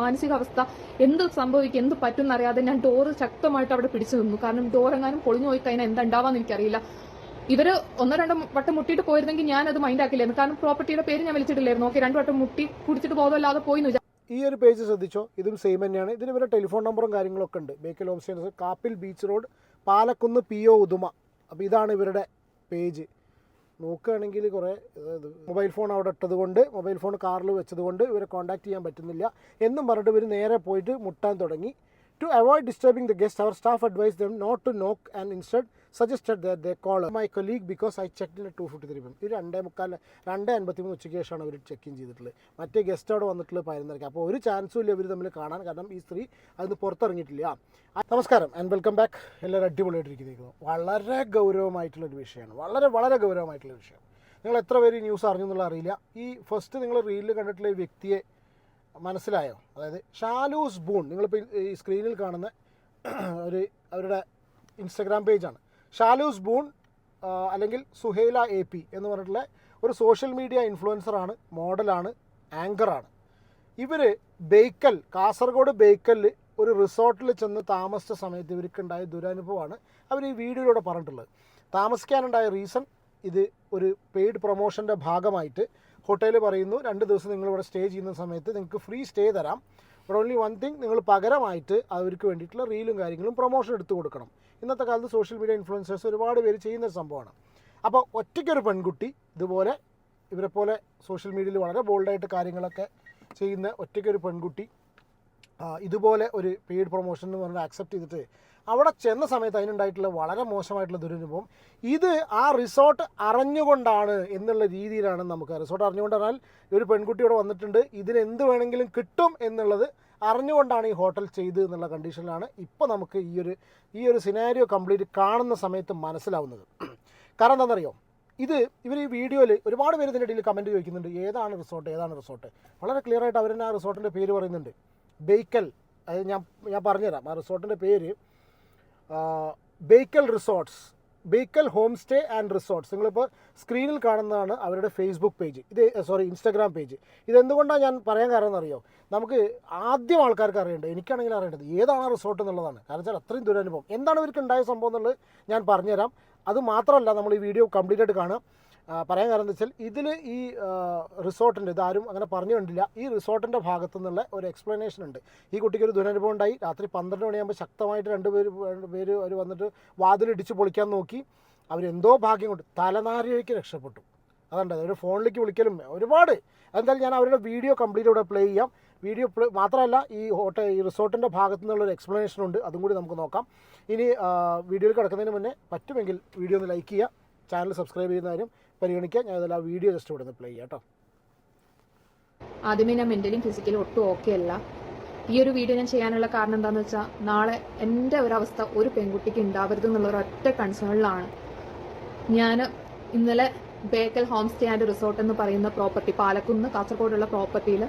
മാനസികാവസ്ഥ എന്ത് സംഭവിക്കും എന്ത് പറ്റും എന്നറിയാതെ ഞാൻ ഡോറ് ശക്തമായിട്ട് അവിടെ പിടിച്ചു നിന്നു. കാരണം ഡോർ എങ്ങാനും പൊളിഞ്ഞു പോയി കഴിഞ്ഞാൽ എന്തുണ്ടാവാന്ന് എനിക്കറിയില്ല. ഇവർ ഒന്നോ രണ്ടോ വട്ടം മുട്ടിയിട്ട് പോയിരുന്നെങ്കിൽ ഞാൻ അത് മൈൻഡ് ആക്കില്ലായിരുന്നു. കാരണം പ്രോപ്പർട്ടിയുടെ പേര് ഞാൻ വിളിച്ചിട്ടില്ലായിരുന്നു. ഓക്കെ രണ്ടു വട്ടം മുട്ടി കുടിച്ചിട്ട് ബോധമില്ലാതെ പോയി ഈ ഒരു പേജ് ശ്രദ്ധിച്ചോ? ഇതും സെയിം തന്നെയാണ്. ഇതിന് ഇവരുടെ ടെലിഫോൺ നമ്പറും കാര്യങ്ങളൊക്കെ ഉണ്ട്. Bekal home Kappil beach road Palakkunnu P O Uduma. അപ്പോൾ ഇതാണ് ഇവരുടെ പേജ്. നോക്കുകയാണെങ്കിൽ കുറേ മൊബൈൽ ഫോൺ അവിടെ ഇട്ടത് കൊണ്ട് മൊബൈൽ ഫോൺ കാറിൽ വെച്ചത് കൊണ്ട് ഇവരെ കോൺടാക്ട് ചെയ്യാൻ പറ്റുന്നില്ല. എന്നും പറഞ്ഞിട്ട് ഇവർ നേരെ പോയിട്ട് മുട്ടാൻ തുടങ്ങി. To avoid disturbing the guest our staff advise them not to knock and instead suggested that they call my colleague because I check two fifty three P ഇത് രണ്ടേ മുക്കാൽ രണ്ട് അൻപത്തി മൂന്ന് ഉച്ചയ്ക്ക് ശേഷമാണ് അവർ ചെക്ക് ഇൻ ചെയ്തിട്ടുള്ളത്. മറ്റേ ഗസ്റ്റ് അവിടെ വന്നിട്ടുള്ള പതിനൊന്നരയ്ക്ക് അപ്പോൾ ഒരു ചാൻസും ഇല്ല ഇവർ തമ്മിൽ കാണാൻ. കാരണം ഈ സ്ത്രീ അതിന് പുറത്തിറങ്ങിയിട്ടില്ല. നമസ്കാരം ആൻഡ് വെൽക്കം ബാക്ക് എല്ലാവരും അടിപൊളിയായിട്ടിരിക്കുന്നു വളരെ ഗൗരവമായിട്ടുള്ളൊരു വിഷയമാണ്. വളരെ വളരെ ഗൗരവമായിട്ടുള്ള വിഷയം. നിങ്ങൾ എത്ര പേര് ന്യൂസ് അറിഞ്ഞു എന്നുള്ള അറിയില്ല. ഈ ഫസ്റ്റ് നിങ്ങൾ റീലിൽ കണ്ടിട്ടുള്ള ഈ വ്യക്തിയെ മനസ്സിലായോ? അതായത് ഷാലൂസ് ബൂൺ നിങ്ങളിപ്പോൾ ഈ സ്ക്രീനിൽ കാണുന്ന ഒരു അവരുടെ ഇൻസ്റ്റഗ്രാം പേജാണ് ഷാലൂസ് ബൂൺ അല്ലെങ്കിൽ സുഹേല എ പി എന്ന് പറഞ്ഞിട്ടുള്ള ഒരു സോഷ്യൽ മീഡിയ ഇൻഫ്ലുവൻസറാണ് മോഡലാണ് ആങ്കറാണ് ഇവർ ബേക്കൽ കാസർഗോഡ് ബേക്കലിൽ ഒരു റിസോർട്ടിൽ ചെന്ന് താമസിച്ച സമയത്ത് ഇവർക്കുണ്ടായ ദുരനുഭവമാണ് അവർ ഈ വീഡിയോയിലൂടെ പറഞ്ഞിട്ടുള്ളത്. താമസിക്കാനുണ്ടായ റീസൺ ഇത് ഒരു പെയ്ഡ് പ്രൊമോഷന്റെ ഭാഗമായിട്ട് ഹോട്ടലിൽ പറയുന്നു രണ്ട് ദിവസം നിങ്ങളിവിടെ സ്റ്റേ ചെയ്യുന്ന സമയത്ത് നിങ്ങൾക്ക് ഫ്രീ സ്റ്റേ തരാം. ബട്ട് ഓൺലി വൺ തിങ് നിങ്ങൾ പകരമായിട്ട് അവർക്ക് വേണ്ടിയിട്ടുള്ള റീലും കാര്യങ്ങളും പ്രൊമോഷൻ എടുത്തു കൊടുക്കണം. ഇന്നത്തെ കാലത്ത് സോഷ്യൽ മീഡിയ ഇൻഫ്ലുവൻസേഴ്സ് ഒരുപാട് പേര് ചെയ്യുന്ന ഒരു സംഭവമാണ്. അപ്പോൾ ഒറ്റയ്ക്കൊരു പെൺകുട്ടി ഇതുപോലെ ഇവരെ പോലെ സോഷ്യൽ മീഡിയയിൽ വളരെ ബോൾഡായിട്ട് കാര്യങ്ങളൊക്കെ ചെയ്യുന്ന ഒറ്റയ്ക്കൊരു പെൺകുട്ടി ഇതുപോലെ ഒരു പെയ്ഡ് പ്രൊമോഷൻ എന്ന് പറഞ്ഞാൽ ആക്സെപ്റ്റ് ചെയ്തിട്ട് അവിടെ ചെന്ന സമയത്ത് അതിനുണ്ടായിട്ടുള്ള വളരെ മോശമായിട്ടുള്ള ദുരനുഭവം. ഇത് ആ റിസോർട്ട് അറിഞ്ഞുകൊണ്ടാണ് എന്നുള്ള രീതിയിലാണ് നമുക്ക് റിസോർട്ട് അറിഞ്ഞുകൊണ്ട് പറഞ്ഞാൽ ഒരു പെൺകുട്ടി ഇവിടെ വന്നിട്ടുണ്ട്. ഇതിന് എന്ത് വേണമെങ്കിലും കിട്ടും എന്നുള്ളത് അറിഞ്ഞുകൊണ്ടാണ് ഈ ഹോട്ടൽ ചെയ്ത് എന്നുള്ള കണ്ടീഷനിലാണ് ഇപ്പോൾ നമുക്ക് ഈ ഒരു ഈ ഒരു സിനാരിയോ കംപ്ലീറ്റ് കാണുന്ന സമയത്ത് മനസ്സിലാവുന്നത്. കാരണം എന്താണെന്നറിയോ? ഇത് ഇവർ ഈ വീഡിയോയിൽ ഒരുപാട് പേര് ഇതിന്റെ ഇടയിൽ കമന്റ് ചോദിക്കുന്നുണ്ട്. ഏതാണ് റിസോർട്ട്? ഏതാണ് റിസോർട്ട്? വളരെ ക്ലിയർ ആയിട്ട് അവർ തന്നെ ആ റിസോർട്ടിന്റെ പേര് പറയുന്നുണ്ട്. ബേക്കൽ. അത് ഞാൻ ഞാൻ പറഞ്ഞുതരാം. ആ റിസോർട്ടിന്റെ പേര് Bekal resorts Bekal home stay and resorts. നിങ്ങളിപ്പോൾ സ്ക്രീനിൽ കാണുന്നതാണ് അവരുടെ ഫേസ്ബുക്ക് പേജ് ഇത് സോറി ഇൻസ്റ്റാഗ്രാം പേജ് ഇതെന്തുകൊണ്ടാണ് ഞാൻ പറയാൻ കാരണം എന്നറിയോ നമുക്ക് ആദ്യം ആൾക്കാർക്ക് അറിയേണ്ടത് എനിക്കാണെങ്കിൽ അറിയേണ്ടത് ഏതാണ് റിസോർട്ട് എന്നുള്ളതാണ്. കാരണം വെച്ചാൽ അത്രയും ദുരനുഭവം. എന്താണ് ഇവർക്ക് ഉണ്ടായ സംഭവം എന്നുള്ളത് ഞാൻ പറഞ്ഞുതരാം. അത് മാത്രമല്ല നമ്മൾ ഈ വീഡിയോ കംപ്ലീറ്റ് ആയിട്ട് കാണാം പറയാൻ കാരണം എന്താ വെച്ചാൽ ഇതിൽ ഈ റിസോർട്ടിന്റെ ഇതാരും അങ്ങനെ പറഞ്ഞു കണ്ടില്ല. ഈ റിസോർട്ടിന്റെ ഭാഗത്തു നിന്നുള്ള ഒരു എക്സ്പ്ലനേഷൻ ഉണ്ട്. ഈ കുട്ടിക്ക് ഒരു ദുരനുഭവം ഉണ്ടായി. രാത്രി പന്ത്രണ്ട് മണിയാകുമ്പോൾ ശക്തമായിട്ട് രണ്ട് പേര് അവർ വന്നിട്ട് വാതിലിടിച്ച് പൊളിക്കാൻ നോക്കി. അവരെന്തോ ഭാഗ്യം കൊണ്ട് തലനാരിഴയ്ക്ക് രക്ഷപ്പെട്ടു. അതുണ്ട് അവർ ഫോണിലേക്ക് വിളിക്കലും ഒരുപാട്. എന്തായാലും ഞാൻ അവരുടെ വീഡിയോ കംപ്ലീറ്റ് ഇവിടെ പ്ലേ ചെയ്യാം. വീഡിയോ പ്ലേ മാത്രമല്ല ഈ ഹോട്ടൽ ഈ റിസോർട്ടിന്റെ ഭാഗത്തു നിന്നുള്ളൊരു എക്സ്പ്ലനേഷൻ ഉണ്ട്. അതും കൂടി നമുക്ക് നോക്കാം. ഇനി വീഡിയോയിൽ കിടക്കുന്നതിന് മുന്നേ പറ്റുമെങ്കിൽ വീഡിയോ ഒന്ന് ലൈക്ക് ചെയ്യുക. ചാനൽ സബ്സ്ക്രൈബ് ചെയ്യുന്നതിനും പരിഗണിക്കുക ഞാൻ ഇതെല്ലാം ആ വീഡിയോ ജസ്റ്റ് ഇവിടെ നിന്ന് പ്ലേ ചെയ്യാം കേട്ടോ ആദ്യമേ ഞാൻ മെന്റലിയും ഫിസിക്കലും ഒട്ടും ഓക്കെ അല്ല. ഈ ഒരു വീഡിയോ ഞാൻ ചെയ്യാനുള്ള കാരണം എന്താണെന്ന് വെച്ചാൽ നാളെ എന്റെ ഒരവസ്ഥ ഒരു പെൺകുട്ടിക്ക് ഉണ്ടാവരുത് എന്നുള്ള ഒരു ഒറ്റ കൺസേണിലാണ് ഞാൻ ഇന്നലെ Bekal home stay and resort എന്ന് പറയുന്ന പ്രോപ്പർട്ടി പാലക്കുന്ന് കാസർഗോഡുള്ള പ്രോപ്പർട്ടിയിൽ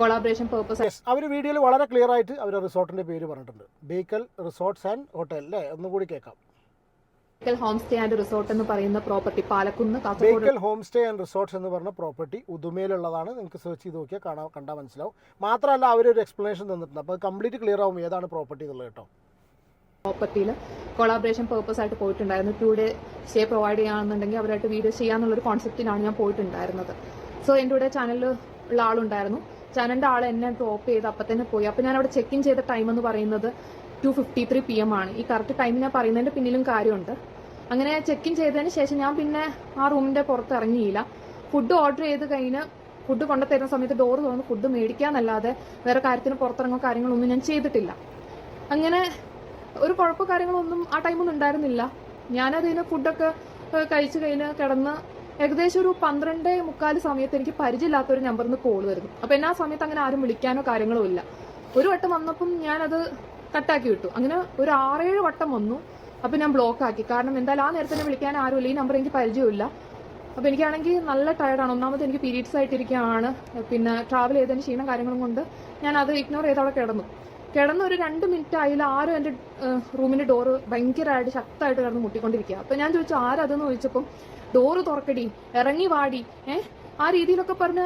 കൊളാബറേഷൻ പേർപ്പസ് അവർ വീഡിയോയിൽ വളരെ ക്ലിയർ ആയിട്ട് അവർ റിസോർട്ടിന്റെ പേര് പറഞ്ഞിട്ടുണ്ട്. ബേക്കൽ റിസോർട്ട്സ് ആൻഡ് ഹോട്ടൽ അല്ലേ? ഒന്നുകൂടി കേൾക്കാം. Bekal home stay and resort എന്ന് പറയുന്ന property Palakkunnu Bekal home stay and resorts എന്ന് പറഞ്ഞ പ്രോപ്പർട്ടി ഉദുമയിലുള്ളതാണ്. നിങ്ങൾക്ക് സെർച്ച് ചെയ്ത് നോക്കിയാൽ കാണാൻ കണ്ടാൽ മനസ്സിലാവും. മാത്രമല്ല അവരൊരു എക്സ്പ്ലനേഷൻ തന്നിട്ടുണ്ട്. അപ്പോൾ കംപ്ലീറ്റ് ക്ലിയർ ആവും ഏതാണ് പ്രോപ്പർട്ടി എന്നുള്ളത് കേട്ടോ. പ്രോപ്പർട്ടിയിൽ കൊളാബറേഷൻ പേർപ്പസ് ആയിട്ട് പോയിട്ടുണ്ടായിരുന്നു. ടു ഡേ സ്റ്റേ പ്രൊവൈഡ് ചെയ്യുകയാണെന്നുണ്ടെങ്കിൽ അവരായിട്ട് വീഡിയോ ചെയ്യാന്നുള്ളൊരു കോൺസെപ്റ്റിലാണ് ഞാൻ പോയിട്ടുണ്ടായിരുന്നത്. സോ എന്റെ കൂടെ ചാനലിൽ ഉള്ള ആളുണ്ടായിരുന്നു. ചാനലിന്റെ ആൾ എന്നെ ഡ്രോപ്പ് ചെയ്ത് അപ്പം തന്നെ പോയി. അപ്പം ഞാൻ അവിടെ ചെക്ക് ഇൻ ചെയ്ത ടൈം എന്ന് പറയുന്നത് two fifty three P M ആണ്. ഈ കറക്റ്റ് ടൈം ഞാൻ പറയുന്നതിന്റെ പിന്നിലും കാര്യമുണ്ട്. അങ്ങനെ ചെക്ക് ഇൻ ചെയ്തതിന് ശേഷം ഞാൻ പിന്നെ ആ റൂമിന്റെ പുറത്ത് ഇറങ്ങിയില്ല. ഫുഡ് ഓർഡർ ചെയ്ത് കഴിഞ്ഞ് ഫുഡ് കൊണ്ടുതരുന്ന സമയത്ത് ഡോർ തുറന്ന് ഫുഡ് മേടിക്കാന്നല്ലാതെ വേറെ കാര്യത്തിന് പുറത്തിറങ്ങോ കാര്യങ്ങളൊന്നും ഞാൻ ചെയ്തിട്ടില്ല. അങ്ങനെ ഒരു കുഴപ്പ കാര്യങ്ങളൊന്നും ആ ടൈമൊന്നും ഉണ്ടായിരുന്നില്ല. ഞാനതിന് ഫുഡൊക്കെ കഴിച്ച് കഴിഞ്ഞ് കിടന്ന് ഏകദേശം ഒരു പന്ത്രണ്ട് മുക്കാൽ സമയത്ത് എനിക്ക് പരിചയമില്ലാത്ത ഒരു നമ്പറിൽ നിന്ന് കോൾ വരുന്നു. അപ്പൊ എന്നാ സമയത്ത് അങ്ങനെ ആരും വിളിക്കാനോ കാര്യങ്ങളോ ഇല്ല. ഒരു വട്ടം വന്നപ്പം ഞാനത് കട്ടാക്കി വിട്ടു. അങ്ങനെ ഒരു ആറേഴ് വട്ടം വന്നു. അപ്പൊ ഞാൻ ബ്ലോക്ക് ആക്കി. കാരണം എന്തായാലും ആ നേരത്തെ വിളിക്കാൻ ആരുമില്ല ഈ നമ്പർ എനിക്ക് പരിചയമില്ല അപ്പൊ എനിക്കാണെങ്കിൽ നല്ല ടയർഡാണ് ഒന്നാമത് എനിക്ക് പീരീഡ്സ് ആയിട്ടിരിക്കുകയാണ്. പിന്നെ ട്രാവൽ ചെയ്തതിന് ക്ഷീണം കാര്യങ്ങളും കൊണ്ട് ഞാൻ അത് ഇഗ്നോർ ചെയ്ത് അവിടെ കിടന്നു. കിടന്ന് ഒരു രണ്ട് മിനിറ്റ് ആയില്ല ആരും എന്റെ റൂമിന്റെ ഡോറ് ഭയങ്കരമായിട്ട് ശക്തമായിട്ട് കിടന്ന് മുട്ടിക്കൊണ്ടിരിക്കുക അപ്പൊ ഞാൻ ചോദിച്ചു ആരതെന്ന് ചോദിച്ചപ്പം ഡോറ് തുറക്കടി. ഇറങ്ങി വാടി. ഏ? ആ രീതിയിലൊക്കെ പറഞ്ഞ്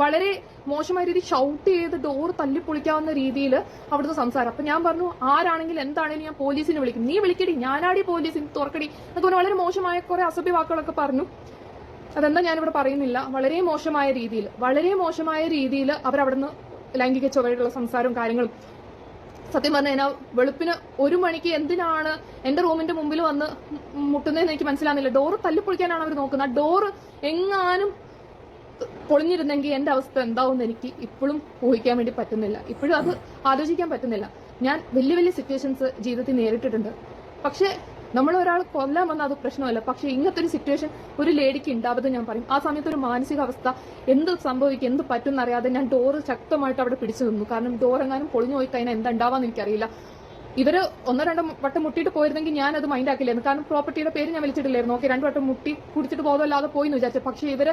വളരെ മോശമായ രീതിയിൽ ഷൗട്ട് ചെയ്ത് ഡോർ തല്ലിപ്പൊളിക്കാവുന്ന രീതിയിൽ അവിടുത്തെ സംസാരം. അപ്പൊ ഞാൻ പറഞ്ഞു ആരാണെങ്കിലും എന്താണെങ്കിലും ഞാൻ പോലീസിനെ വിളിക്കും. നീ വിളിക്കടി ഞാനാടി പോലീസിന് തുറക്കടി. എന്നൊക്കെ പറഞ്ഞ് വളരെ മോശമായ കുറെ അസഭ്യ വാക്കുകളൊക്കെ പറഞ്ഞു. അതെന്താ ഞാനിവിടെ പറയുന്നില്ല. വളരെ മോശമായ രീതിയിൽ വളരെ മോശമായ രീതിയിൽ അവരവിടുന്ന് ലൈംഗിക ചുവയുള്ള സംസാരവും കാര്യങ്ങളും. സത്യം പറഞ്ഞാൽ കഴിഞ്ഞാൽ വെളുപ്പിന് ഒരു മണിക്ക് എന്തിനാണ് എന്റെ റൂമിന്റെ മുമ്പിൽ വന്ന് മുട്ടുന്നതെന്ന് എനിക്ക് മനസ്സിലാകുന്നില്ല ഡോറ് തല്ലിപ്പൊളിക്കാനാണ് അവർ നോക്കുന്നത്. ആ ഡോറ് എങ്ങാനും പൊളിഞ്ഞിരുന്നെങ്കിൽ എന്റെ അവസ്ഥ എന്താവും എനിക്ക് ഇപ്പോഴും ഊഹിക്കാൻ വേണ്ടി പറ്റുന്നില്ല. ഇപ്പോഴും അത് ആലോചിക്കാൻ പറ്റുന്നില്ല. ഞാൻ വലിയ വലിയ സിറ്റുവേഷൻസ് ജീവിതത്തിൽ നേരിട്ടിട്ടുണ്ട്. പക്ഷേ നമ്മൾ ഒരാൾ കൊല്ലാൻ വന്നാൽ അത് പ്രശ്നമല്ല. പക്ഷെ ഇങ്ങനത്തെ ഒരു സിറ്റുവേഷൻ ഒരു ലേഡിക്ക് ഉണ്ടാവത് ഞാൻ പറയും. ആ സമയത്ത് ഒരു മാനസികാവസ്ഥ എന്ത് സംഭവിക്കും എന്ത് പറ്റും എന്നറിയാതെ ഞാൻ ഡോറ് ശക്തമായിട്ട് അവിടെ പിടിച്ചു നിന്നു. കാരണം ഡോർ എങ്ങാനും പൊളിഞ്ഞു പോയി കഴിഞ്ഞാൽ എന്താ ഉണ്ടാവാന്ന് എനിക്കറിയില്ല. ഇവർ ഒന്നോ രണ്ടോ വട്ടം മുട്ടിയിട്ട് പോയിരുന്നെങ്കിൽ ഞാൻ അത് മൈൻഡ് ആക്കില്ലായിരുന്നു. കാരണം പ്രോപ്പർട്ടിയുടെ പേര് ഞാൻ വിളിച്ചിട്ടില്ലായിരുന്നു. ഓക്കെ രണ്ടു വട്ടം മുട്ടി കുടിച്ചിട്ട് ബോധമില്ലാതെ പോയി എന്ന് വിചാരിച്ചു. പക്ഷേ ഇവർ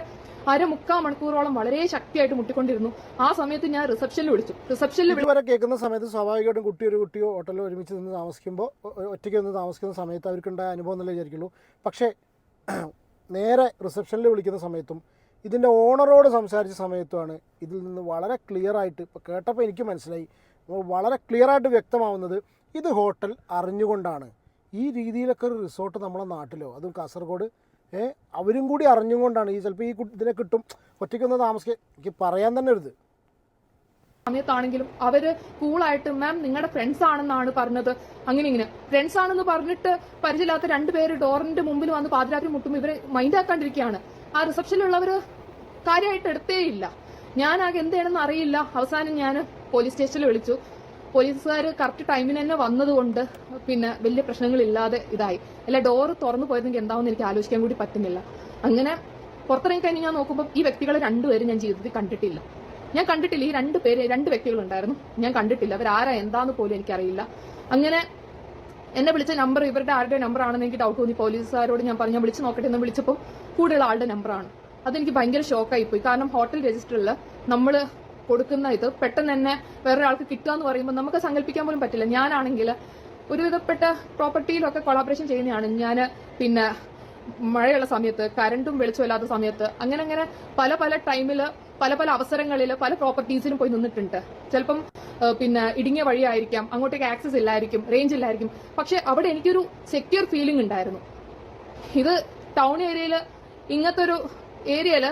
അര മുക്കാൽ മണിക്കൂറോളം വളരെ ശക്തിയായിട്ട് മുട്ടിക്കൊണ്ടിരുന്നു. ആ സമയത്ത് ഞാൻ റിസപ്ഷനിൽ വിളിച്ചു. റിസപ്ഷനിൽ ഇതുവരെ കേൾക്കുന്ന സമയത്ത് സ്വാഭാവികമായിട്ടും കുട്ടി ഒരു കുട്ടിയോ ഹോട്ടലോ ഒരുമിച്ച് നിന്ന് താമസിക്കുമ്പോൾ ഒറ്റയ്ക്ക് നിന്ന് താമസിക്കുന്ന സമയത്ത് അവർക്കുണ്ടായ അനുഭവം എന്നല്ലേ വിചാരിക്കുള്ളൂ. പക്ഷേ നേരെ റിസപ്ഷനിൽ വിളിക്കുന്ന സമയത്തും ഇതിന്റെ ഓണറോട് സംസാരിച്ച സമയത്തുമാണ് ഇതിൽ നിന്ന് വളരെ ക്ലിയർ ആയിട്ട് ഇപ്പോൾ കേട്ടപ്പോൾ എനിക്ക് മനസ്സിലായി വളരെ ക്ലിയർ ആയിട്ട് വ്യക്തമാവുന്നത് ഇത് ഹോട്ടൽ അറിഞ്ഞുകൊണ്ടാണ്. ഈ രീതിയിലൊക്കെ ഒരു റിസോർട്ട് നമ്മളെ നാട്ടിലോ അതും കാസർഗോഡ് അവരും കൂടി അറിഞ്ഞുകൊണ്ടാണ്. ഈ ചിലപ്പോൾ ഈ ഇതിനെ കിട്ടും. ഒറ്റയ്ക്കൊന്ന് താമസിക്കുക എനിക്ക് പറയാൻ തന്നെ ഒരു ഇത് സമയത്താണെങ്കിലും അവർ കൂളായിട്ട് മാം നിങ്ങളുടെ ഫ്രണ്ട്സ് ആണെന്നാണ് പറഞ്ഞത്. അങ്ങനെ ഇങ്ങനെ. ഫ്രണ്ട്സ് ആണെന്ന് പറഞ്ഞിട്ട് പരിചയമില്ലാത്ത രണ്ടുപേര് ഡോറിന്റെ മുമ്പിൽ വന്ന് പാതിരാത്രി മുട്ടും ഇവരെ മൈൻഡ് ആക്കാണ്ടിരിക്കുകയാണ്. ആ റിസപ്ഷനിലുള്ളവര് കാര്യമായിട്ട് എടുത്തേയില്ല ഞാൻ ആകെ എന്തെയാണെന്ന് അറിയില്ല. അവസാനം ഞാൻ പോലീസ് സ്റ്റേഷനിൽ വിളിച്ചു. പോലീസുകാർ കറക്റ്റ് ടൈമിന് തന്നെ വന്നതുകൊണ്ട് പിന്നെ വലിയ പ്രശ്നങ്ങളില്ലാതെ ഇതായി. അല്ല ഡോറ് തുറന്നു പോയതെങ്കിൽ എന്താണെന്ന് എനിക്ക് ആലോചിക്കാൻ കൂടി പറ്റുന്നില്ല. അങ്ങനെ പുറത്തിറങ്ങി കഴിഞ്ഞ് ഞാൻ നോക്കുമ്പോൾ ഈ വ്യക്തികളെ രണ്ടുപേരും ഞാൻ ജീവിതത്തിൽ കണ്ടിട്ടില്ല. ഞാൻ കണ്ടിട്ടില്ല. ഈ രണ്ട് പേര് രണ്ട് വ്യക്തികളുണ്ടായിരുന്നു. ഞാൻ കണ്ടിട്ടില്ല. അവരാരാ എന്താന്ന് പോലും എനിക്കറിയില്ല. അങ്ങനെ എന്നെ വിളിച്ച നമ്പർ ഇവരുടെ ആരുടെ നമ്പർ ആണെന്ന് എനിക്ക് ഡൗട്ട് തോന്നി പോലീസുകാരോട് ഞാൻ പറഞ്ഞു വിളിച്ച് നോക്കട്ടെ എന്ന് വിളിച്ചപ്പോൾ കൂടെയുള്ള ആളുടെ നമ്പറാണ് അതെനിക്ക് ഭയങ്കര ഷോക്കായി പോയി കാരണം ഹോട്ടൽ രജിസ്റ്ററിൽ നമ്മൾ കൊടുക്കുന്ന ഇത് പെട്ടെന്ന് തന്നെ വേറൊരാൾക്ക് കിട്ടുക എന്ന് പറയുമ്പോൾ നമുക്ക് സങ്കല്പിക്കാൻ പോലും പറ്റില്ല. ഞാനാണെങ്കിൽ ഒരുവിധപ്പെട്ട പ്രോപ്പർട്ടിയിലൊക്കെ കൊളാബറേഷൻ ചെയ്യുന്നതാണ് ഞാൻ പിന്നെ മഴയുള്ള സമയത്ത് കരണ്ടും വെളിച്ചമില്ലാത്ത സമയത്ത് അങ്ങനെ അങ്ങനെ പല പല ടൈമിൽ പല പല അവസരങ്ങളിൽ പല പ്രോപ്പർട്ടീസിലും പോയി നിന്നിട്ടുണ്ട്. ചിലപ്പം പിന്നെ ഇടുങ്ങിയ വഴിയായിരിക്കാം അങ്ങോട്ടേക്ക് ആക്സസ് ഇല്ലായിരിക്കും റേഞ്ച് ഇല്ലായിരിക്കും. പക്ഷെ അവിടെ എനിക്കൊരു സെക്യൂർ ഫീലിംഗ് ഉണ്ടായിരുന്നു. ഇത് ടൗൺ ഏരിയയിൽ ഇങ്ങനത്തെ ഒരു ഏരിയയിൽ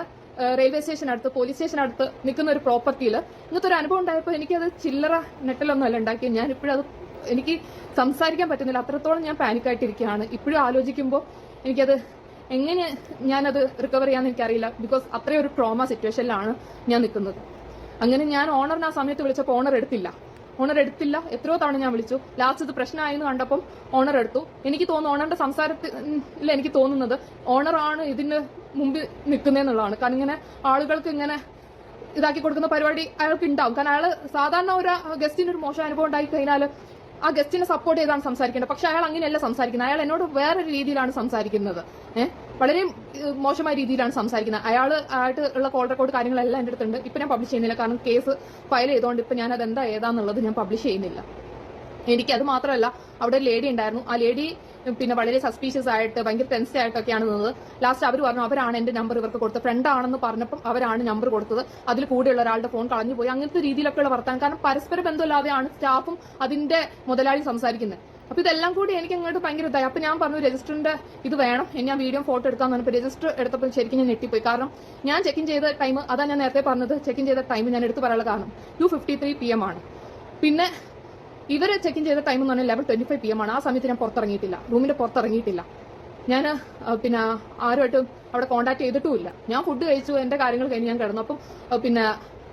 റെയിൽവേ സ്റ്റേഷൻ അടുത്ത് പോലീസ് സ്റ്റേഷൻ അടുത്ത് നിൽക്കുന്ന ഒരു പ്രോപ്പർട്ടിയിൽ ഇങ്ങനത്തെ ഒരു അനുഭവം ഉണ്ടായപ്പോൾ എനിക്കത് ചില്ലറ നെട്ടലൊന്നും അല്ല ഞാൻ ഇപ്പോഴും എനിക്ക് സംസാരിക്കാൻ പറ്റുന്നില്ല. അത്രത്തോളം ഞാൻ പാനിക്കായിട്ടിരിക്കുകയാണ് ഇപ്പോഴും ആലോചിക്കുമ്പോൾ എനിക്കത് എങ്ങനെ ഞാനത് റിക്കവർ ചെയ്യാമെന്ന് എനിക്കറിയില്ല. ബിക്കോസ് അത്രയൊരു ട്രോമ സിറ്റുവേഷനിലാണ് ഞാൻ നിൽക്കുന്നത്. അങ്ങനെ ഞാൻ ഓണറിന് ആ സമയത്ത് വിളിച്ചപ്പോൾ ഓണർ എടുത്തില്ല. ഓണർ എടുത്തില്ല. എത്രയോ തവണ ഞാൻ വിളിച്ചു. ലാസ്റ്റ് ഇത് പ്രശ്നമായെന്ന് കണ്ടപ്പം ഓണർ എടുത്തു. എനിക്ക് തോന്നുന്നു ഓണറിന്റെ സംസാരത്തിൽ എനിക്ക് തോന്നുന്നത് ഓണറാണ് ഇതിന് മുമ്പിൽ നിൽക്കുന്നതെന്നുള്ളതാണ്. കാരണം ഇങ്ങനെ ആളുകൾക്ക് ഇങ്ങനെ ഇതാക്കി കൊടുക്കുന്ന പരിപാടി അയാൾക്ക് ഉണ്ടാവും കാരണം അയാൾ സാധാരണ ഒരു ഗസ്റ്റിന് ഒരു മോശം അനുഭവം ഉണ്ടായി കഴിഞ്ഞാൽ ആ ഗസ്റ്റിനെ സപ്പോർട്ട് ചെയ്താണ് സംസാരിക്കേണ്ടത്. പക്ഷെ അയാൾ അങ്ങനെയല്ല സംസാരിക്കുന്നത്. അയാൾ എന്നോട് വേറൊരു രീതിയിലാണ് സംസാരിക്കുന്നത്. ഏഹ് വളരെ മോശമായ രീതിയിലാണ് സംസാരിക്കുന്നത്. അയാൾ ആയിട്ട് ഉള്ള കോൾ റെക്കോർഡ് കാര്യങ്ങളെല്ലാം എന്റെ അടുത്തുണ്ട്. ഇപ്പൊ ഞാൻ പബ്ലിഷ് ചെയ്യുന്നില്ല. കാരണം കേസ് ഫയൽ ചെയ്തുകൊണ്ട് ഇപ്പൊ ഞാൻ അത് എന്താ ഏതാന്നുള്ളത് ഞാൻ പബ്ലിഷ് ചെയ്യുന്നില്ല. എനിക്ക് അത് മാത്രമല്ല അവിടെ ഒരു ലേഡി ഉണ്ടായിരുന്നു. ആ ലേഡി പിന്നെ വളരെ സസ്പീഷ്യസ് ആയിട്ട് ഭയങ്കര ടെൻസ് ആയിട്ടൊക്കെയാണ് നിന്നത്. ലാസ്റ്റ് അവർ പറഞ്ഞു അവരാണ് എന്റെ നമ്പർ ഇവർക്ക് കൊടുത്തത്. ഫ്രണ്ട് ആണെന്ന് പറഞ്ഞപ്പം അവരാണ് നമ്പർ കൊടുത്തത്. അതിൽ കൂടെയുള്ള ഒരാളുടെ ഫോൺ കളഞ്ഞു പോയി. അങ്ങനത്തെ രീതിയിലൊക്കെയുള്ള വർത്താനം. കാരണം പരസ്പര ബന്ധമില്ലാതെയാണ് സ്റ്റാഫും അതിന്റെ മുതലാളി സംസാരിക്കുന്നത്. അപ്പൊ ഇതെല്ലാം കൂടി എനിക്ക് അങ്ങോട്ട് ഭയങ്കര ഇതായി. അപ്പൊ ഞാൻ പറഞ്ഞു രജിസ്റ്ററിന്റെ ഇത് വേണം. ഞാൻ വീഡിയോ ഫോട്ടോ എടുക്കാൻ പറഞ്ഞപ്പോൾ രജിസ്റ്റർ എടുത്തപ്പോൾ ശരിക്കും ഞാൻ ഞെട്ടിപ്പോയി. കാരണം ഞാൻ ചെക്ക് ഇൻ ചെയ്ത ടൈം അതാ ഞാൻ നേരത്തെ പറഞ്ഞത്. ചെക്ക് ഇൻ ചെയ്ത ടൈം ഞാൻ എടുത്തു പറയാനുള്ള കാരണം two fifty three P M ആണ്. പിന്നെ ഇവർ ചെക്ക് ഇൻ ചെയ്ത ടൈം എന്ന് പറഞ്ഞാൽ eleven twenty five P M ആണ്. ആ സമയത്ത് ഞാൻ പുറത്തിറങ്ങിയിട്ടില്ല. റൂമിന്റെ പുറത്തിറങ്ങിയിട്ടില്ല. ഞാൻ പിന്നെ ആരുമായിട്ടും അവിടെ കോൺടാക്ട് ചെയ്തിട്ടുമില്ല. ഞാൻ ഫുഡ് കഴിച്ചു എന്റെ കാര്യങ്ങൾ കഴിഞ്ഞ് ഞാൻ കിടന്നു. അപ്പം പിന്നെ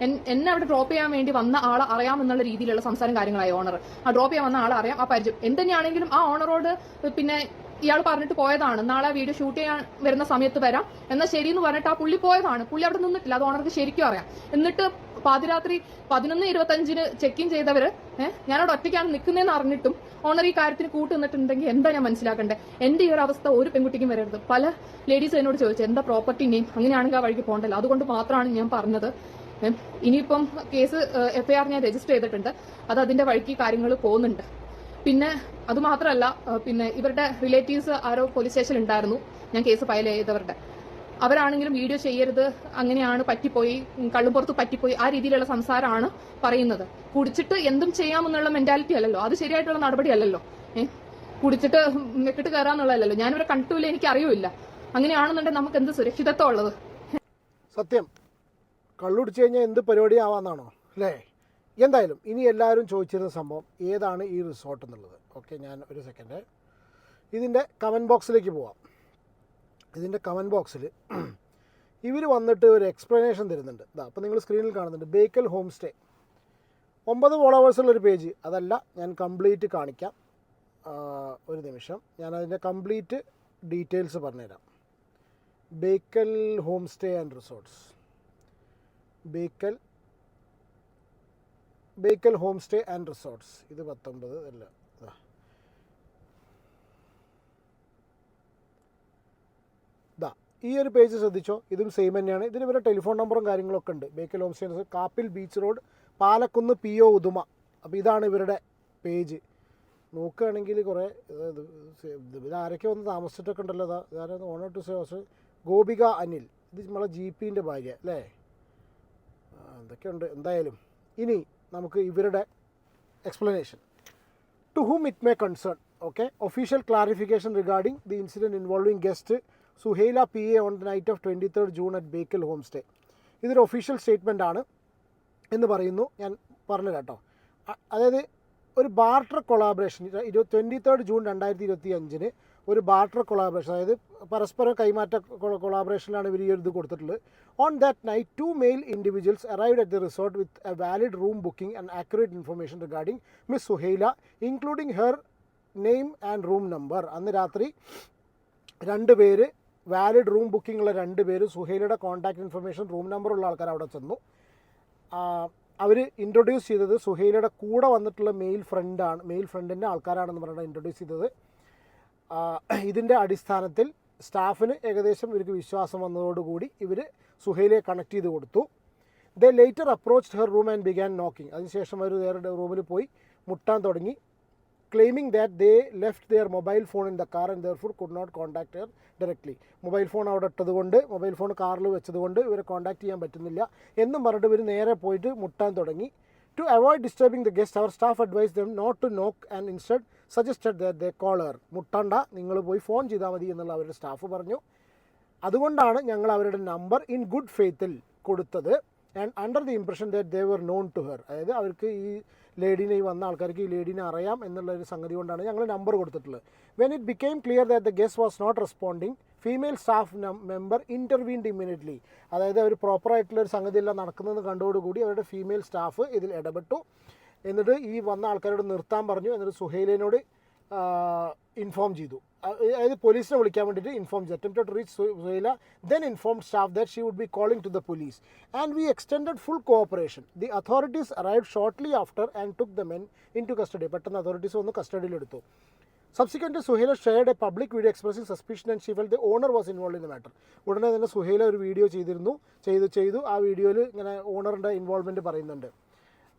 എന്നെ അവിടെ ഡ്രോപ്പ് ചെയ്യാൻ വേണ്ടി വന്ന ആളെ അറിയാമെന്നുള്ള രീതിയിലുള്ള സംസാരം കാര്യങ്ങളായി ഓണർ ആ ഡ്രോപ്പ് ചെയ്യാൻ വന്ന ആളെ അറിയാം ആ പരിചയം. എന്തുതന്നെയാണെങ്കിലും ആ ഓണറോട് പിന്നെ ഇയാൾ പറഞ്ഞിട്ട് പോയതാണ്. നാളെ വീഡിയോ ഷൂട്ട് ചെയ്യാൻ വരുന്ന സമയത്ത് വരാം. എന്നാൽ ശരി എന്ന് പറഞ്ഞിട്ട് ആ പുള്ളി പോയതാണ്. പുള്ളി അവിടെ നിന്നിട്ടില്ല. അത് ഓണർക്ക് ശരിക്കും അറിയാം. എന്നിട്ട് പാതിരാത്രി പതിനൊന്ന് ഇരുപത്തഞ്ചിന് ചെക്ക് ഇൻ ചെയ്തവര് ഞാനവിടെ ഒറ്റയ്ക്കാണ് നിൽക്കുന്നതെന്ന് അറിഞ്ഞിട്ടും ഓണർ ഈ കാര്യത്തിന് കൂട്ട് നിന്നിട്ടുണ്ടെങ്കിൽ എന്താ ഞാൻ മനസ്സിലാക്കണ്ടേ? എന്റെ ഈ ഒരു അവസ്ഥ ഒരു പെൺകുട്ടിക്കും വരരുത്. പല ലേഡീസ് എന്നോട് ചോദിച്ചു എന്താ പ്രോപ്പർട്ടി നെയിം അങ്ങനെയാണെങ്കിൽ ആ വഴിക്ക് പോകണ്ടല്ലോ. അതുകൊണ്ട് മാത്രമാണ് ഞാൻ പറഞ്ഞത്. ഇനിയിപ്പം കേസ് എഫ്ഐആർ ഞാൻ രജിസ്റ്റർ ചെയ്തിട്ടുണ്ട്. അത് അതിന്റെ വഴിക്ക് കാര്യങ്ങൾ പോകുന്നുണ്ട്. പിന്നെ അതുമാത്രമല്ല പിന്നെ ഇവരുടെ റിലേറ്റീവ്സ് ആരോ പോലീസ് സ്റ്റേഷനിൽ ഉണ്ടായിരുന്നു. ഞാൻ കേസ് ഫയൽ ചെയ്തവരുടെ. അവരാണെങ്കിലും വീഡിയോ ചെയ്യരുത് അങ്ങനെയാണ് പറ്റിപ്പോയി കള്ളുപുറത്ത് പറ്റിപ്പോയി ആ രീതിയിലുള്ള സംസാരമാണ് പറയുന്നത്. കുടിച്ചിട്ട് എന്തും ചെയ്യാമെന്നുള്ള മെന്റാലിറ്റി അല്ലല്ലോ. അത് ശരിയായിട്ടുള്ള നടപടി അല്ലല്ലോ കുടിച്ചിട്ട് മെക്കിട്ട് കയറാന്നുള്ളതല്ലോ ഞാനിവരെ കണ്ടിട്ടില്ല എനിക്ക് അറിയില്ല അങ്ങനെയാണെന്നുണ്ടെങ്കിൽ നമുക്ക് എന്ത് സുരക്ഷിതത്വം ഉള്ളത്? സത്യം. കള്ളുടിച്ച് കഴിഞ്ഞാൽ എന്ത് പരിപാടി ആവാന്നാണോ അല്ലേ? എന്തായാലും ഇനി എല്ലാവരും ചോദിച്ചിരുന്ന സംഭവം ഏതാണ് ഈ റിസോർട്ട് എന്നുള്ളത്. ഓക്കെ ഞാൻ ഒരു സെക്കൻഡ് ഇതിന്റെ കമന്റ് ബോക്സിലേക്ക് പോവാം. ഇതിന്റെ കമന്റ് ബോക്സിൽ ഇവർ വന്നിട്ട് ഒരു എക്സ്പ്ലനേഷൻ തരുന്നുണ്ട്. ഇതാ അപ്പോൾ നിങ്ങൾ സ്ക്രീനിൽ കാണുന്നുണ്ട്. ബേക്കൽ ഹോം സ്റ്റേ ഒമ്പത് ഫോളോവേഴ്സുള്ളൊരു പേജ് അതല്ല ഞാൻ കംപ്ലീറ്റ് കാണിക്കാം. ഒരു നിമിഷം. ഞാൻ അതിന്റെ കംപ്ലീറ്റ് ഡീറ്റെയിൽസ് പറഞ്ഞുതരാം. Bekal home stay and resorts Bekal Bekal home stay and resorts. ഇത് പത്തൊമ്പത് അല്ല. ഇതാ. ഇതാ ഈ ഒരു പേജ് ശ്രദ്ധിച്ചോ? ഇതും സെയിം തന്നെയാണ്. ഇതിന് ഇവരുടെ ടെലിഫോൺ നമ്പറും കാര്യങ്ങളൊക്കെ ഉണ്ട്. Bekal home stay Kappil beach road Palakkunnu P O Uduma. അപ്പോൾ ഇതാണ് ഇവരുടെ പേജ്. നോക്കുകയാണെങ്കിൽ കുറേ ഇത് ഇത് ഇത് ആരൊക്കെ വന്ന് താമസിച്ചിട്ടൊക്കെ ഉണ്ടല്ലോ ഇതാരാണ്? Owner to say Gopika Anil. ഇത് നമ്മളെ ജി പിന്റെ ഭാര്യ അല്ലേ? എന്തൊക്കെയുണ്ട്? എന്തായാലും ഇനി നമുക്ക് ഇവരുടെ explanation to whom it may concern okay official clarification regarding the incident involving guest Suhaila P A on the night of twenty third June at Bekal home stay ഇതൊരു ഒഫീഷ്യൽ സ്റ്റേറ്റ്മെന്റ് ആണ് എന്ന് പറയുന്നു. ഞാൻ പറഞ്ഞു കേട്ടോ. അതായത് ഒരു ബാർട്ടർ കൊളാബറേഷൻ ഇരുപത്തി ട്വന്റി തേർഡ് ജൂൺ രണ്ടായിരത്തി ഇരുപത്തി അഞ്ചിന് ഒരു ബാർട്ടർ കൊളാബറേഷൻ അതായത് പരസ്പരം കൈമാറ്റ കൊളാബറേഷനിലാണ് ഇവർ ഈ ഒരു ഇത് കൊടുത്തിട്ടുള്ളത്. On that night two male individuals arrived at the resort with a valid room booking and accurate information regarding miss Suhaila including her name and room number അന്ന് രാത്രി രണ്ട് പേര് വാലിഡ് റൂം ബുക്കിംഗ് ഉള്ള രണ്ട് പേര് സുഹൈലയുടെ കോൺടാക്ട് ഇൻഫർമേഷൻ റൂം നമ്പർ ഉള്ള ആൾക്കാർ അവിടെ ചെന്നു. അവർ ഇൻട്രൊഡ്യൂസ് ചെയ്തത് സുഹൈലയുടെ കൂടെ വന്നിട്ടുള്ള മെയിൽ ഫ്രണ്ടാണ് മെയിൽ ഫ്രണ്ടിന്റെ ആൾക്കാരാണെന്ന് പറഞ്ഞിട്ട് ഇൻട്രൊഡ്യൂസ് ചെയ്തത്. ഇതിന്റെ അടിസ്ഥാനത്തിൽ സ്റ്റാഫിന് ഏകദേശം ഇവർക്ക് വിശ്വാസം വന്നതോടുകൂടി ഇവർ സുഹൈലയെ കണക്ട് ചെയ്ത് കൊടുത്തു. They later approached her room and began knocking അതിനുശേഷം അവർ വേറെ റൂമിൽ പോയി മുട്ടാൻ തുടങ്ങി. Claiming that they left their mobile phone in the car and their food could not contact her directly mobile phone അവിടെ ഇട്ടതുകൊണ്ട് മൊബൈൽ ഫോൺ കാറിൽ വെച്ചതുകൊണ്ട് ഇവരെ കോൺടാക്ട് ചെയ്യാൻ പറ്റുന്നില്ല. എന്നും പറഞ്ഞിട്ട് ഇവർ നേരെ പോയിട്ട് മുട്ടാൻ തുടങ്ങി. To avoid disturbing the guest our staff advise them not to knock and instead suggested the the caller മുട്ടണ്ട നിങ്ങൾ പോയി ഫോൺ ചെയ്താൽ മതി എന്നുള്ള അവരുടെ സ്റ്റാഫ് പറഞ്ഞു. അതുകൊണ്ടാണ് ഞങ്ങൾ അവരുടെ നമ്പർ ഇൻ ഗുഡ് ഫെയ്ത്തിൽ കൊടുത്തത്. And under the impression that they were known to her അതായത് അവർക്ക് ഈ ലേഡീനെ ഈ വന്ന ആൾക്കാർക്ക് ഈ ലേഡീനെ അറിയാം എന്നുള്ള ഒരു സംഗതി കൊണ്ടാണ് ഞങ്ങൾ നമ്പർ കൊടുത്തിട്ടുള്ളത്. When it became clear that the guest was not responding female staff member intervened immediately അതായത് അവർ പ്രോപ്പറായിട്ടുള്ള ഒരു സംഗതിയെല്ലാം നടക്കുന്നതെന്ന് കണ്ടോടുകൂടി അവരുടെ ഫീമെയിൽ സ്റ്റാഫ് ഇതിൽ ഇടപെട്ടു. എന്നിട്ട് ഈ വന്ന ആൾക്കാരോട് നിർത്താൻ പറഞ്ഞു. എന്നിട്ട് സുഹൈലിനോട് ഇൻഫോം ചെയ്തു. അതായത് പോലീസിനെ വിളിക്കാൻ വേണ്ടിയിട്ട് ഇൻഫോം ചെയ്തു. Attempt to reach Suhaila then inform staff that she would be calling to the police and we extended full cooperation the authorities arrive shortly after and took the men into custody പെട്ടെന്ന് authorities വന്ന് കസ്റ്റഡിയിലെടുത്തു subsequent Suhaila shared a public video expressing suspicion and she felt the owner was involve in the matter ഉടനെ തന്നെ സുഹൈല ഒരു video ചെയ്തിരുന്നു. ചെയ്തു ചെയ്തു ആ വീഡിയോയിൽ ഇങ്ങനെ ഓണറിന്റെ ഇൻവോൾവ്മെന്റ് പറയുന്നുണ്ട്.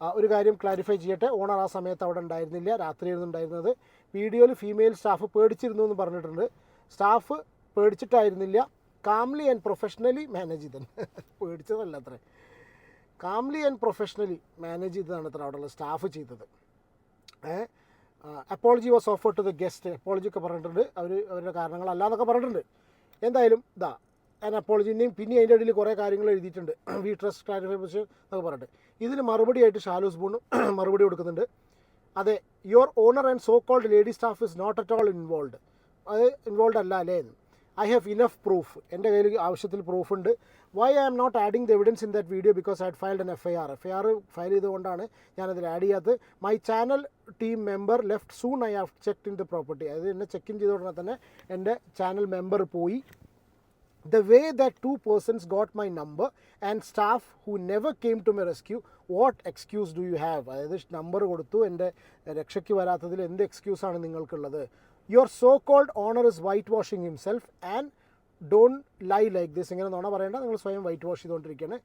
ഒരു കാര്യം ക്ലാരിഫൈ ചെയ്യട്ടെ. ഓണർ ആ സമയത്ത് അവിടെ ഉണ്ടായിരുന്നില്ല. രാത്രിയായിരുന്നു ഉണ്ടായിരുന്നത്. വീഡിയോയിൽ ഫീമെയിൽ സ്റ്റാഫ് പേടിച്ചിരുന്നു എന്ന് പറഞ്ഞിട്ടുണ്ട്. സ്റ്റാഫ് പേടിച്ചിട്ടായിരുന്നില്ല. കാംലി ആൻഡ് പ്രൊഫഷണലി മാനേജ് ചെയ്തത്. പേടിച്ചതല്ല അത്ര. കാംലി ആൻഡ് പ്രൊഫഷണലി മാനേജ് ചെയ്തതാണ് അത്ര അവിടെയുള്ള സ്റ്റാഫ് ചെയ്തത്. Apology was offer to the guest apology ഒക്കെ പറഞ്ഞിട്ടുണ്ട്. അവർ അവരുടെ കാരണങ്ങളല്ല എന്നൊക്കെ പറഞ്ഞിട്ടുണ്ട്. എന്തായാലും ഇതാ ഞാൻ അപ്പോളജിന്റെയും പിന്നെ അതിന്റെ ഇടയിൽ കുറേ കാര്യങ്ങൾ എഴുതിയിട്ടുണ്ട്. വി ട്രസ്റ്റ് ക്ലാരിഫിക്കേഷൻ എന്നൊക്കെ പറഞ്ഞിട്ട്. ഇതിന് മറുപടിയായിട്ട് ഷാലൂസ് ബൂൺ മറുപടി കൊടുക്കുന്നുണ്ട്. അതെ your owner and so called lady staff is not at all involve അത് ഇൻവോൾവ് അല്ല അല്ലേ? ഐ ഹാവ് ഇനഫ് പ്രൂഫ് എന്റെ കയ്യിൽ ആവശ്യത്തിൽ പ്രൂഫ് ഉണ്ട്. Why I am not adding the evidence in that video because I had filed an F I R F I R file ചെയ്തുകൊണ്ടാണ് ഞാനതിൽ add ചെയ്യാത്തത്. My channel team member left soon I have check in the property അതായത് എന്നെ check in ചെയ്ത ഉടനെ തന്നെ എന്റെ channel member പോയി. The way that two persons got my number and staff who never came to my rescue what excuse do you have അതായത് number കൊടുത്തു എന്റെ രക്ഷയ്ക്ക് വരാത്തതിൽ എന്ത് എക്സ്ക്യൂസാണ് നിങ്ങൾക്കുള്ളത്? Your so called owner is whitewashing himself and don't lie like this ഇങ്ങനെ നോണ പറയേണ്ട നിങ്ങൾ സ്വയം വൈറ്റ് വാഷ് ചെയ്തുകൊണ്ടിരിക്കുകയാണ്.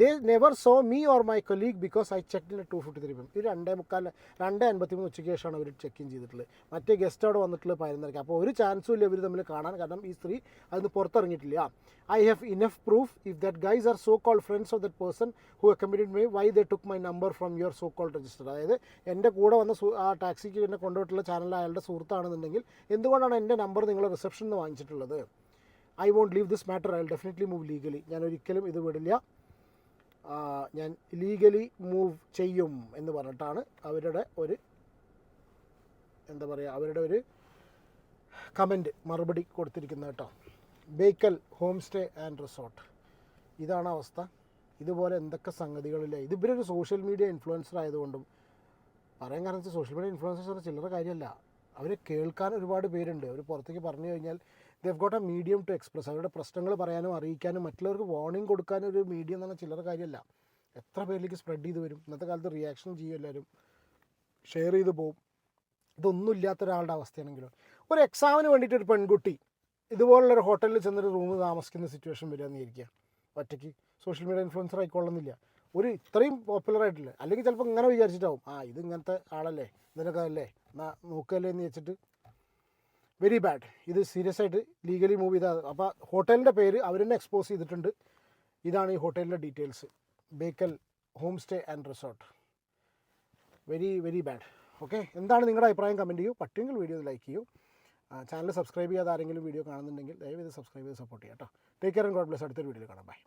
They never saw me or my colleague because I check in two fifty three P ഇത് രണ്ടേ മുക്കാൽ രണ്ട് അൻപത്തി മൂന്ന് ഉച്ചയ്ക്ക് ശേഷമാണ് അവർ ചെക്ക് ഇൻ ചെയ്തിട്ടുള്ളത്. മറ്റേ ഗസ്റ്റ് അവിടെ വന്നിട്ടുള്ളത് പതിനൊന്നരയ്ക്ക് അപ്പോൾ ഒരു ചാൻസും ഇല്ല ഇവർ തമ്മിൽ കാണാൻ. കാരണം ഈ സ്ത്രീ അതിന് പുറത്തിറങ്ങിയിട്ടില്ല. I have enough proof if that guys are so called friends of that person who accompanied my why they took my number from your so called register അതായത് എന്റെ കൂടെ വന്ന ആ ടാക്സിക്ക് എന്നെ കൊണ്ടുപോയിട്ടുള്ള ചാനൽ അയാളുടെ സുഹൃത്താണെന്നുണ്ടെങ്കിൽ എന്തുകൊണ്ടാണ് എന്റെ നമ്പർ നിങ്ങൾ റിസപ്ഷനിൽ നിന്ന് വാങ്ങിച്ചിട്ടുള്ളത്? I won't leave this matter I definitely move legally ഞാൻ ഒരിക്കലും ഇത് വിടില്ല. ഞാൻ ലീഗലി മൂവ് ചെയ്യും എന്ന് പറഞ്ഞിട്ടാണ് അവരുടെ ഒരു എന്താ പറയുക അവരുടെ ഒരു കമന്റ് മറുപടി കൊടുത്തിരിക്കുന്നത് കേട്ടോ. Bekal home stay and resort ഇതാണ് അവസ്ഥ. ഇതുപോലെ എന്തൊക്കെ സംഗതികളില്ല. ഇത് ഇവരൊരു സോഷ്യൽ മീഡിയ ഇൻഫ്ലുവൻസർ ആയതുകൊണ്ടും പറയാൻ കാരണം സോഷ്യൽ മീഡിയ ഇൻഫ്ലുവൻസർ ചില്ലറ കാര്യമല്ല. അവരെ കേൾക്കാൻ ഒരുപാട് പേരുണ്ട്. അവർ പുറത്തേക്ക് പറഞ്ഞു കഴിഞ്ഞാൽ they've got a medium to express അവരുടെ പ്രശ്നങ്ങൾ പറയാനും അറിയിക്കാനും മറ്റുള്ളവർക്ക് വാർണിംഗ് കൊടുക്കാനും ഒരു മീഡിയം എന്ന് പറഞ്ഞാൽ ചില്ലറ കാര്യമല്ല. എത്ര പേരിലേക്ക് സ്പ്രെഡ് ചെയ്ത് വരും? ഇന്നത്തെ കാലത്ത് റിയാക്ഷൻ ചെയ്യും എല്ലാവരും. ഷെയർ ചെയ്ത് പോകും ഇതൊന്നും ഇല്ലാത്ത ഒരാളുടെ അവസ്ഥയാണെങ്കിലും. ഒരു എക്സാമിന് വേണ്ടിയിട്ട് ഒരു പെൺകുട്ടി ഇതുപോലുള്ളൊരു ഹോട്ടലിൽ ചെന്നൊരു റൂം താമസിക്കുന്ന സിറ്റുവേഷൻ വരിക എന്ന് ഇരിക്കുക ഒറ്റയ്ക്ക് സോഷ്യൽ മീഡിയ ഇൻഫ്ലുവൻസർ ആയിക്കൊള്ളുന്നില്ല ഒരു ഇത്രയും പോപ്പുലർ ആയിട്ടില്ല. അല്ലെങ്കിൽ ചിലപ്പോൾ ഇങ്ങനെ വിചാരിച്ചിട്ടാവും. ആ ഇത് ഇങ്ങനത്തെ ആളല്ലേ? ഇതിനൊക്കെ അല്ലേ? നോക്കുകയല്ലേ എന്ന് വെച്ചിട്ട് വെരി ബാഡ്. ഇത് സീരിയസ് ആയിട്ട് ലീഗലി മൂവ് ചെയ്താൽ അപ്പോൾ ഹോട്ടലിന്റെ പേര് അവർ തന്നെ എക്സ്പോസ് ചെയ്തിട്ടുണ്ട്. ഇതാണ് ഈ ഹോട്ടലിന്റെ details. Bekal home stay and resort. Very very bad. Okay? എന്താണ് നിങ്ങളുടെ അഭിപ്രായം? കമന്റ് ചെയ്യൂ. പറ്റുമെങ്കിൽ വീഡിയോ ലൈക്ക് ചെയ്യൂ. ചാനൽ സബ്സ്ക്രൈബ് ചെയ്യാതെ ആരെങ്കിലും വീഡിയോ കാണുന്നുണ്ടെങ്കിൽ ദയവ് ഇത് സബ്സ്ക്രൈബ് ചെയ്ത് സപ്പോർട്ട് ചെയ്യാം കേട്ടോ. Take care and God bless അടുത്തൊരു വീഡിയോയിൽ കാണാം. ബൈ